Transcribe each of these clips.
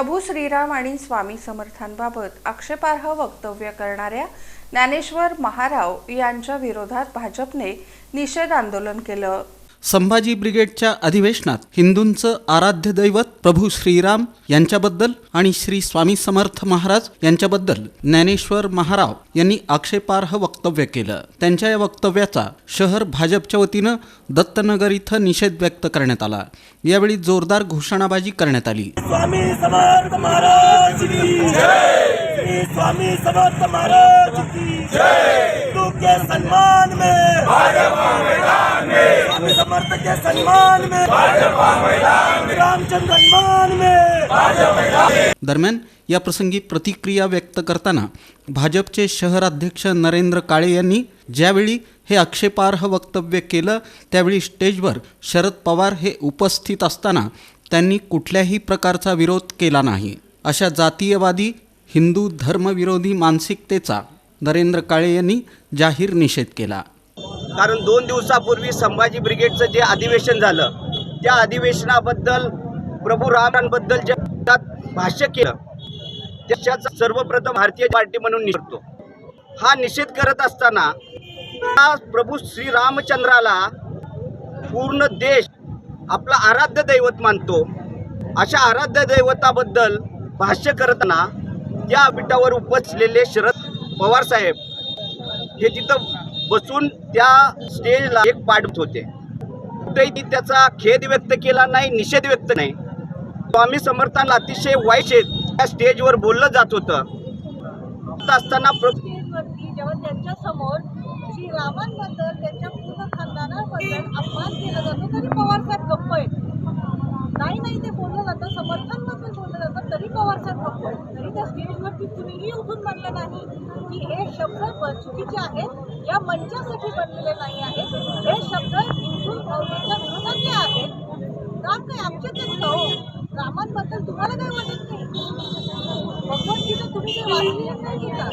प्रभू श्रीराम आणि स्वामी समर्थांबाबत आक्षेपार्ह वक्तव्य करणाऱ्या ज्ञानेश्वर महाराव यांच्या विरोधात भाजपने निषेध आंदोलन केलं. संभाजी ब्रिगेडच्या अधिवेशनात हिंदूंचं आराध्य दैवत प्रभू श्रीराम यांच्याबद्दल आणि श्री स्वामी समर्थ महाराज यांच्याबद्दल ज्ञानेश्वर महाराव यांनी आक्षेपार्ह वक्तव्य केलं. त्यांच्या या वक्तव्याचा शहर भाजपच्या वतीनं दत्तनगर इथं निषेध व्यक्त करण्यात आला. यावेळी जोरदार घोषणाबाजी करण्यात आली. स्वामी समर्थ महाराज स्वामी समर्थ महाराज के में समर्थ के सन्मान में। में रामचंद्र में। दरम्यान या प्रसंगी प्रतिक्रिया व्यक्त करताना भाजपचे शहराध्यक्ष नरेंद्र काळे यांनी ज्यावेळी हे आक्षेपार्ह वक्तव्य केलं त्यावेळी स्टेजवर शरद पवार हे उपस्थित असताना त्यांनी कुठल्याही प्रकारचा विरोध केला नाही. अशा जातीयवादी हिंदू धर्मविरोधी मानसिकतेचा नरेंद्र काळे यांनी जाहीर निषेध केला. कारण दोन दिवसापूर्वी संभाजी ब्रिगेडचं जे अधिवेशन झालं त्या अधिवेशनाबद्दल प्रभू रामांबद्दल जे त्यात भाष्य केलं त्याच्याचा सर्वप्रथम भारतीय पार्टी म्हणून निषेधतो हा निषेध करत असताना प्रभू श्रीरामचंद्राला पूर्ण देश आपला आराध्य दैवत मानतो. अशा आराध्य दैवताबद्दल भाष्य करताना त्या पीठावर उपसलेले शरद पवार साहेब हे तिथं बसून त्या स्टेजला एक पाठवत होते कुठेही त्याचा खेद व्यक्त केला नाही निषेध व्यक्त नाही. स्वामी समर्थांना अतिशय वाईट आहे त्या स्टेजवर बोललं जात होतं. होत असताना जेव्हा त्यांच्या पूर्ण खानदानाबद्दल अपमान केला जातो तरी पवार साहेब गप्प आहेत नाही नाही ते बोललं जातं समर्थांबद्दल बोललं जातं तरी पवार तरी त्या स्टेजवरती कुणीही उठून म्हणलं नाही की हे शब्द चुकीचे आहेत या मंचासाठी बनलेले नाही आहेत. हे शब्द हिंदू भावनेच्या विरोधातले आहेत. राम काय आमच्याच आहेत हो? रामांबद्दल तुम्हाला काय वाटत नाही? भगवद्गीता तुम्ही ते वाचली नाही का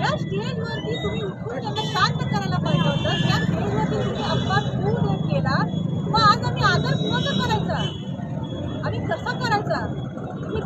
या स्टेजवरती तुम्ही उठून त्यांना शांत करायला पाहिजे होतं. त्या स्टेजवरती तुम्ही अपमान होऊ देत केला. मग आज आम्ही आदर कुणाचा करायचा? आणि कसा करायचा?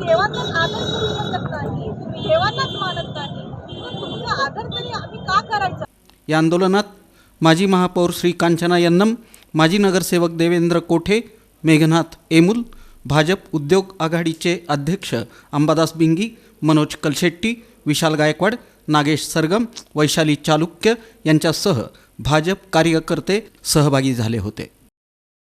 देवाचाच आदर करू शकत नाही. तुम्ही देवांनाच मानत नाही. तर तुमचा आदर तरी आम्ही का करायचा? या आंदोलनात माजी महापौर श्री कांचना यन्नम माजी नगरसेवक देवेंद्र कोठे मेघनाथ एमुल भाजप उद्योग आघाडीचे अध्यक्ष अंबादास बिंगी मनोज कलशेट्टी विशाल गायकवाड नागेश सरगम वैशाली चालुक्य यांच्यासह भाजप कार्यकर्ते सहभागी झाले होते.